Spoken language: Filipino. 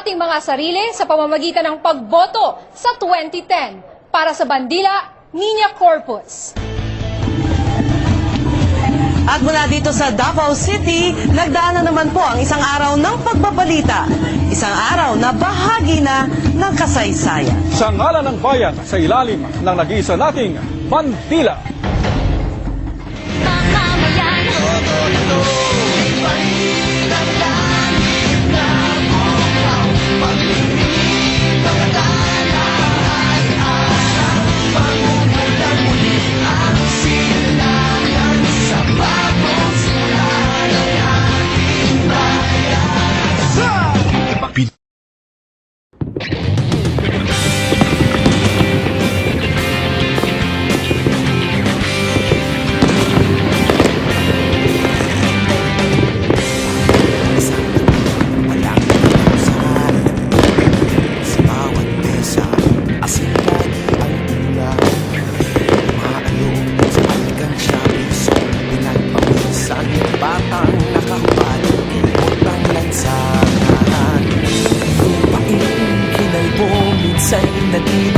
ating mga sarili sa pamamagitan ng pagboto sa 2010 para sa bandila Niña Corpus. At mula dito sa Davao City, nagdaan na naman po ang isang araw ng pagbabalita. Isang araw na bahagi na ng kasaysayan. sa ngalan ng bayan sa ilalim ng nag-iisa nating bandila. saying that you